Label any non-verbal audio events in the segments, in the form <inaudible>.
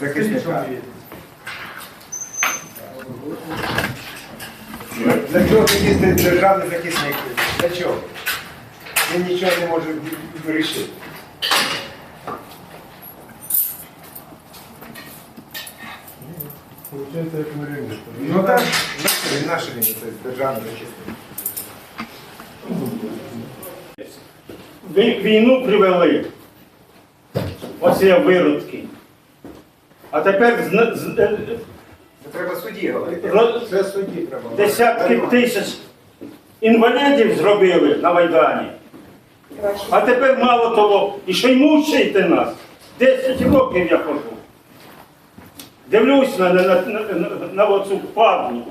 захисника. Для чого тоді ти державний захисник? Для чого? Він нічого не може вирішити. Получається, як на рівні. Ну так, він наш він, це державний захисник. Війну привели. Оце виродки. А тепер зна- з- е, треба судді говорити. Роз- Це судді треба. десятки тисяч інвалідів зробили на Майдані. А тепер мало того, і ще й мучайте нас. Десять років я хожу. Дивлюсь на, на, на, на, на, на оцю падлу.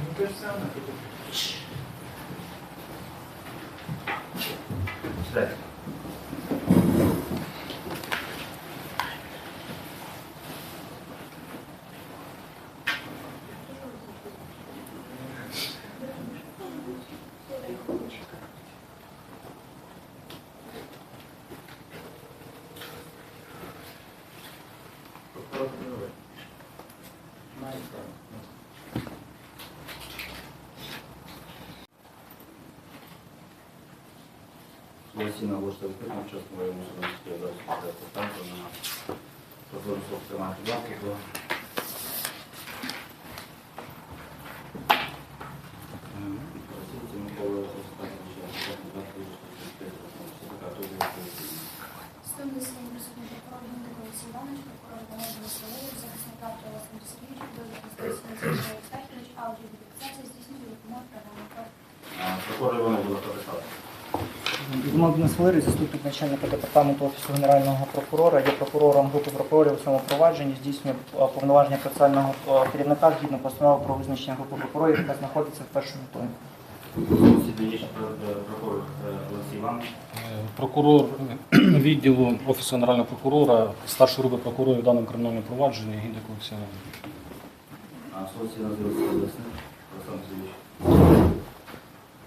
Ну те ж саме. Лосіна Лошта Вікторівна, учасно воєнного судового засобу центру на прозорство тримати до Російці Миколи Остаповича, Судом засідання присутній Іванович, прокурор захисник автора Олександр Сергійович, аудіовідеофіксація здійснює допомогу програмника. Прокурор Іванов буде прописати. Зумов Денис Валерій, заступник начальника департаменту Офісу Генерального прокурора, є прокурором групи прокурорів у цьому провадженні, здійснює повноваження процесуального е, керівника згідно постанови про визначення групи прокурорів, яка знаходиться в першому томі. Сідає прокурор е, Олексій Іванович. Прокурор <clears throat> відділу Офісу Генерального прокурора, старшої групи прокурорів в даному кримінальному провадженні Гіндик Олексій Іванович.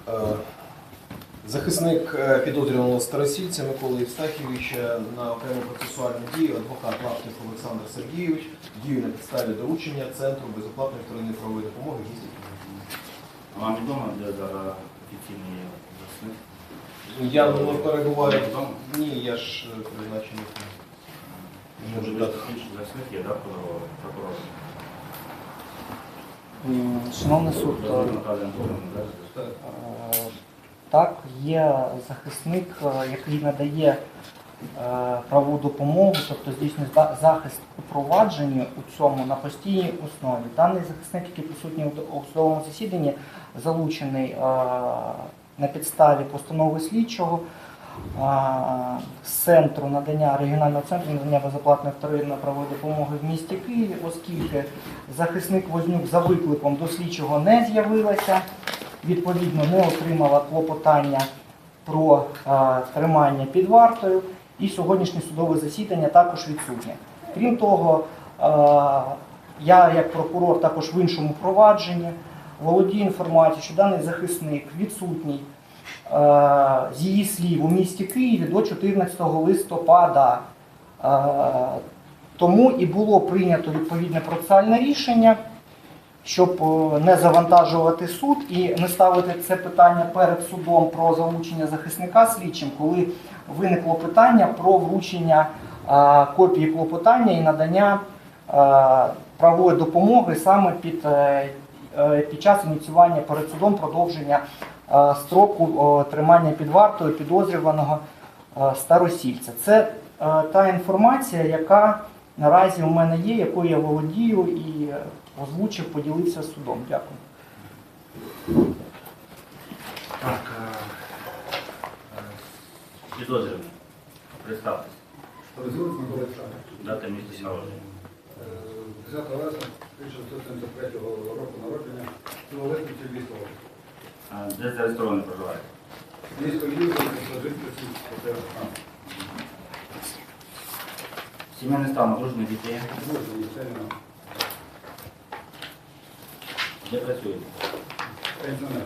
Е, Захисник е, підозрюваного Старосільця Миколи Євстахійовича на окрему процесуальну дію адвокат Лаптев Олександр Сергійович дію на підставі доручення Центру безоплатної вторинної правової допомоги. Вам відомо, де зараз офіційний захисник? Я не перебуваю. Відомо? Ні, я ж е, призначений. Може можу бути інший захисник є, так, прокурор? М, Шановний суд, е, Наталія Антонівна, так? е, так, є захисник, е, який надає правову допомогу, тобто здійснює захист у у цьому на постійній основі. Даний захисник, який присутній у- судовому засіданні, залучений е, на підставі постанови слідчого е, з центру надання регіонального центру надання безоплатної вторинної правової допомоги в місті Києві, оскільки захисник Вознюк за викликом до слідчого не з'явилася, відповідно не отримала клопотання про е, тримання під вартою, і сьогоднішнє судове засідання також відсутнє. Крім того, е, я як прокурор також в іншому провадженні володію інформацією, що даний захисник відсутній е, з її слів у місті Києві до 14 листопада. Е, Тому і було прийнято відповідне процесуальне рішення, щоб не завантажувати суд і не ставити це питання перед судом про залучення захисника слідчим, коли виникло питання про вручення копії клопотання і надання правової допомоги саме під, е, е, під час ініціювання перед судом продовження строку тримання під вартою підозрюваного старосільця. Це е, та інформація, яка наразі у мене є, якою я володію і озвучив, поділився з судом. Дякую. Так, е, е, підозрюваний. Представтесь. Розвились Микола Олександрович. Дата місяць народження. Е, 10 вересня 1973 року народження, Новолесниці Львівського. Де зареєстрований проживаєте? Місто Львів, жительці ПТР. Сімейний стан одружений дітей. Може, це не Де працюєте? пенсіонер.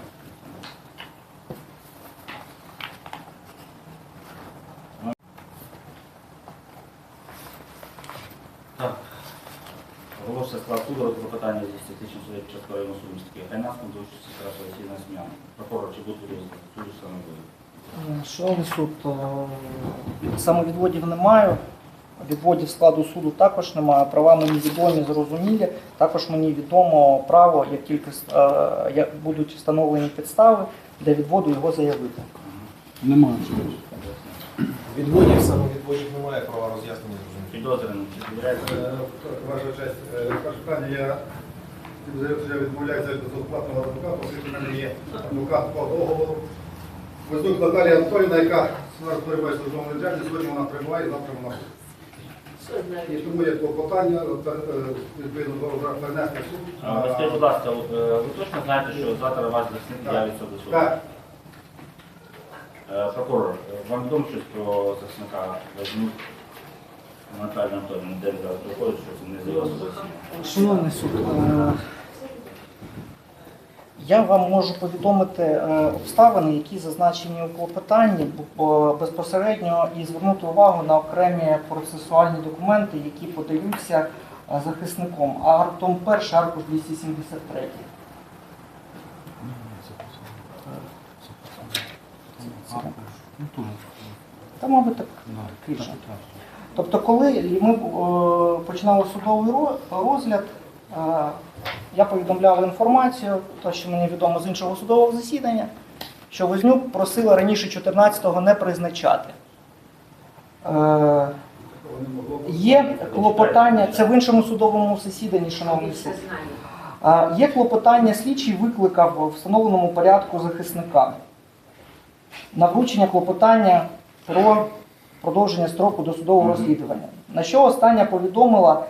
Питання зі статичним судом Чеського району суду Гайнацьким до участі Тараса Васильна Сміяна. Прокурор, чи будуть розгляд суду саме буде? Шановний суд, е, самовідводів немає. Відводів складу суду також немає. Права мені відомі, зрозумілі. Також мені відомо право, як тільки е, як будуть встановлені підстави, для відводу його заявити. Немає. Відводів, самовідводів немає, права роз'яснення чи? Е, Ваша честь, е, перше питання, я відмовляюся від безоплатного адвоката, оскільки в мене є адвокат по договору. Вознюк Наталія Анатоліївна, яка зараз перебуває службовому відрядженні, сьогодні вона прибуває, завтра вона. І тому є клопотання, е, відповідно до перенести суд. А, Скажіть, будь ласка, ви точно знаєте, що завтра ваш захисник з'явиться до суду? Так, Прокурор, вам відомо щось про захисника Вознюк Наталію де зараз приходить, що це не з'явилося? Шановний суд, е, я вам можу повідомити е, обставини, які зазначені у клопотанні бо- безпосередньо і звернути увагу на окремі процесуальні документи, які подаються е, захисником. Артом 1, аркуш 273. Та, мабуть, так більше. Тобто, коли ми е, починали судовий розгляд, е, я повідомляв інформацію, то що мені відомо з іншого судового засідання, що Вознюк просила раніше 14-го не призначати. Е, Є клопотання, це в іншому судовому засіданні, шановний суд. Є клопотання, слідчий викликав в встановленому порядку захисника на вручення клопотання про продовження строку досудового розслідування. На що остання повідомила, е,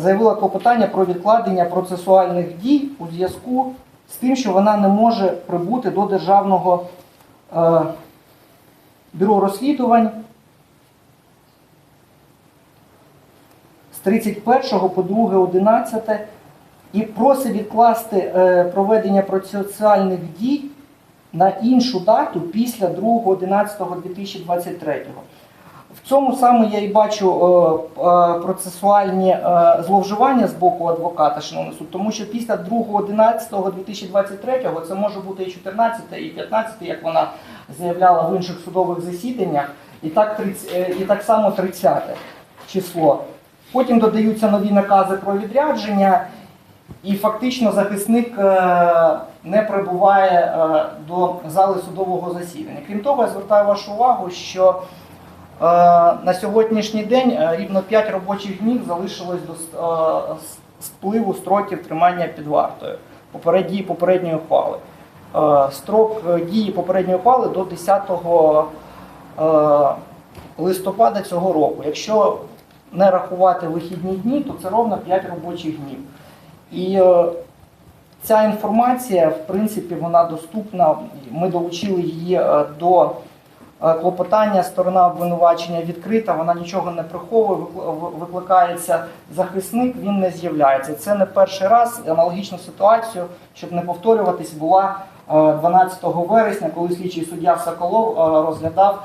заявила клопотання про відкладення процесуальних дій у зв'язку з тим, що вона не може прибути до Державного е, бюро розслідувань з 31 по 2.11 і просить відкласти е, проведення процесуальних дій на іншу дату після 2.11.2023. В цьому саме я і бачу е, е, процесуальні е, зловживання з боку адвоката, шановний суд, тому що після 2.11.2023 це може бути і 14, і 15, як вона заявляла в інших судових засіданнях, і так, 30, і так само 30 число. Потім додаються нові накази про відрядження, і фактично захисник е, не прибуває е, до зали судового засідання. Крім того, я звертаю вашу увагу, що е, на сьогоднішній день рівно 5 робочих днів залишилось до спливу строків тримання під вартою дії попередньої ухвали. Строк дії попередньої ухвали до 10 е, листопада цього року. Якщо не рахувати вихідні дні, то це ровно 5 робочих днів. І е, ця інформація, в принципі, вона доступна. Ми долучили її е, до е, клопотання. Сторона обвинувачення відкрита, вона нічого не приховує, викликається захисник, він не з'являється. Це не перший раз. Аналогічну ситуацію, щоб не повторюватись, була е, 12 вересня, коли слідчий суддя Соколов розглядав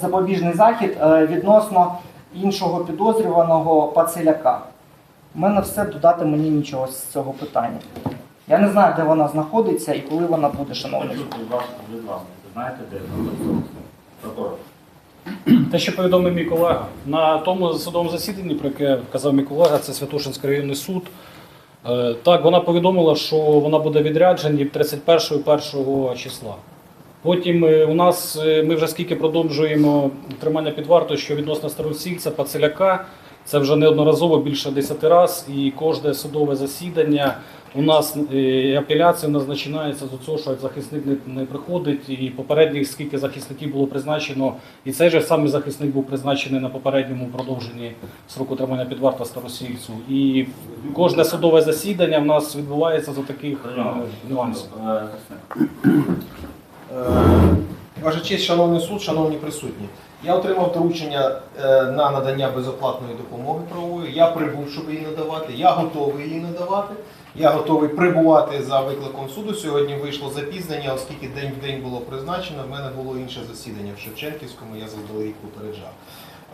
запобіжний захід відносно іншого підозрюваного Пацеляка. У мене все додати мені нічого з цього питання. Я не знаю, де вона знаходиться і коли вона буде, вас. Ви знаєте, де знаходиться захисник? <clears throat> Те, що повідомив мій колега, на тому судовому засіданні, про яке казав мій колега, це Святошинський районний суд. Е, Так, вона повідомила, що вона буде відряджені 31-1 числа. Потім е, у нас е, ми вже скільки продовжуємо тримання під вартою, що відносно старосільця, пацеляка. Це вже неодноразово більше 10 разів, і кожне судове засідання у нас е, апеляція у нас починається з цього, що захисник не, приходить, і попередніх скільки захисників було призначено, і цей же самий захисник був призначений на попередньому продовженні сроку тримання під вартою старосільцю. І кожне судове засідання в нас відбувається за таких е, нюансів. Е, Ваша честь, шановний суд, шановні присутні. Я отримав доручення е, на надання безоплатної допомоги правової. Я прибув, щоб її надавати. Я готовий її надавати. Я готовий прибувати за викликом суду. Сьогодні вийшло запізнення, оскільки день в день було призначено. В мене було інше засідання в Шевченківському, я заздалегідь попереджав.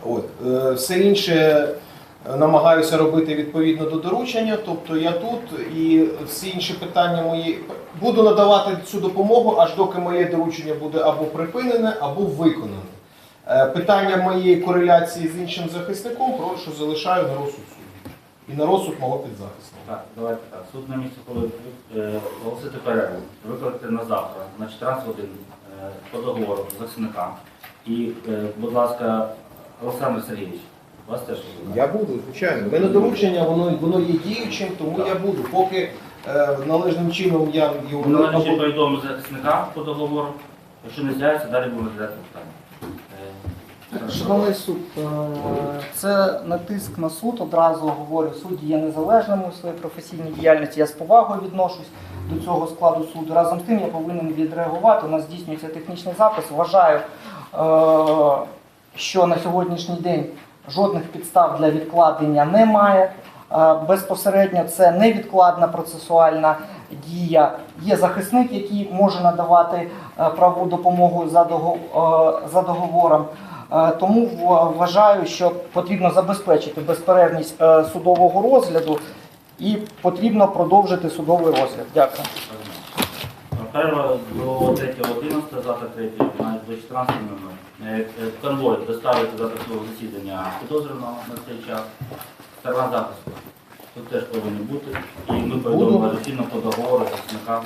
От. Е, Все інше е, намагаюся робити відповідно до доручення. Тобто я тут і всі інші питання мої буду надавати цю допомогу, аж доки моє доручення буде або припинене, або виконане. Е, Питання моєї кореляції з іншим захисником прошу залишаю на розсуд суду і на розсуд мого підзахисного. Так, давайте так. Суд на місці, коли е, оголосити перерву, викликати на завтра на 14 годин е, по договору захисника. І, е, будь ласка, Олександр Сергійович, вас теж викликаю. Я буду, звичайно. У мене доручення, воно, воно є діючим, тому я буду. Поки е, належним чином я його належить або- захисника по договору. Якщо не з'явиться, далі будемо розглядати питання. Шановний суд, е, це не тиск на суд, одразу говорю, судді є незалежними у своїй професійній діяльності. Я з повагою відношусь до цього складу суду. Разом з тим я повинен відреагувати. У нас здійснюється технічний запис. Вважаю, е, що на сьогоднішній день жодних підстав для відкладення немає. Е, Безпосередньо це невідкладна процесуальна дія. Є захисник, який може надавати е, правову допомогу за е, договором. Е, Тому вважаю, що потрібно забезпечити безперервність судового розгляду і потрібно продовжити судовий розгляд. Дякую. Перерва до 3.11, завтра 3, навіть до 14 Конвой доставити свого засідання підозрюваного на цей час. Сторона захисту. Тут теж повинні бути. І ми повідомимо офіційно по договору захисника.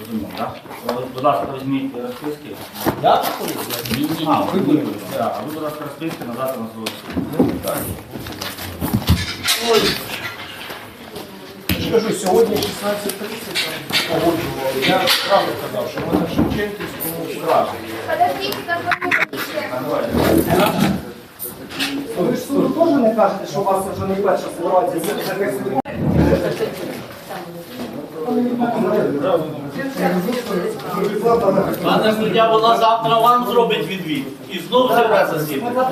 Розуміємо, так? Е, Будь ласка, візьміть розписки. Я такий? Ні, ні, а, ви будете. Так, А ви, будь ласка, розписки на завтра на свого суду. Я сьогодні 16.30 погоджували. Я правду казав, що в мене в Шевченківському штрафі. Подождите, как вы Ви ж суду теж не кажете, що у вас вже не перша ситуація. Пане суддя, вона завтра вам зробить відвід. І знову себе засідання.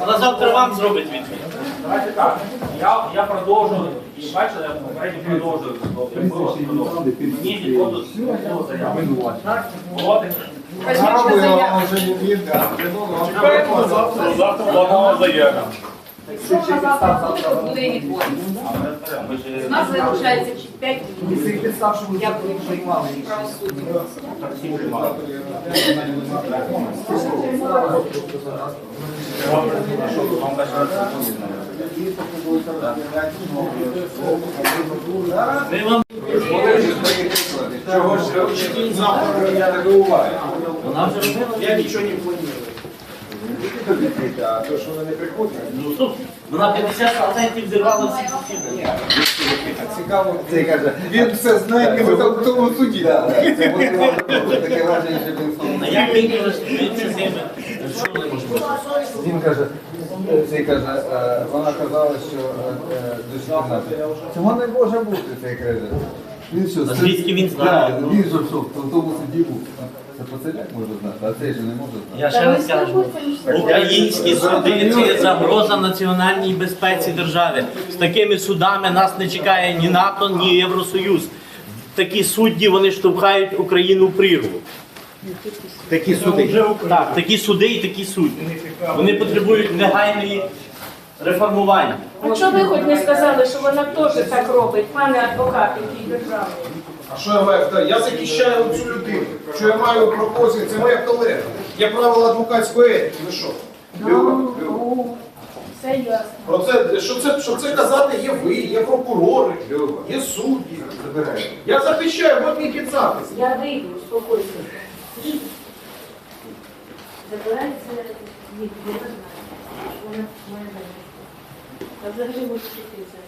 Вона завтра вам зробить відвід. Давайте так. Я, я продовжую, і бачите, я попередньо продовжую. Я просто продовжую. Мені відходить знову заява. От. Завтра планова заява. Якщо вона завтра буде, то відводити. У нас залишається чи 5 І підстав, що Я вже приймали правосуддя. Ми вам Чого ж завтра я не буваю? вона вже робила. Я нічого не планую. А то, що вони не приходять. Ну стоп, вона 50% зірвала всі засідання. Цікаво, це каже. Він все знає, він там в тому суді. <laughs> А як виявилось, ми це з ними? Що вони можуть? Він каже, цей каже, е, вона казала, що е, до 14. Цього не може бути, цей каже. Він що, А звідки він знає? Да, Він же що, в тому суді був. Це поцеляк може знати, а цей же не може знати. Я ще раз кажу. Українські суди це є загроза національній безпеці держави. З такими судами нас не чекає ні НАТО, ні Євросоюз. Такі судді вони штовхають Україну в прірву. Такі суди. Так, такі суди і такі судді. Вони потребують негайної реформування. А чого ви хоч не сказали, що вона теж так робить, пане адвокат, який державний? А що я маю? Я захищаю цю людину. Що я маю пропозицію? Це моя колега. Я правила адвокатської етики. Ви що? Люба, Люба. Ну, Все ясно. Про це, що це, що це казати, є ви, є прокурори, є судді. Я захищаю, от мій підзапис. Я вийду, успокойся. Забирається від, я не знаю. Вона моя А взагалі піти.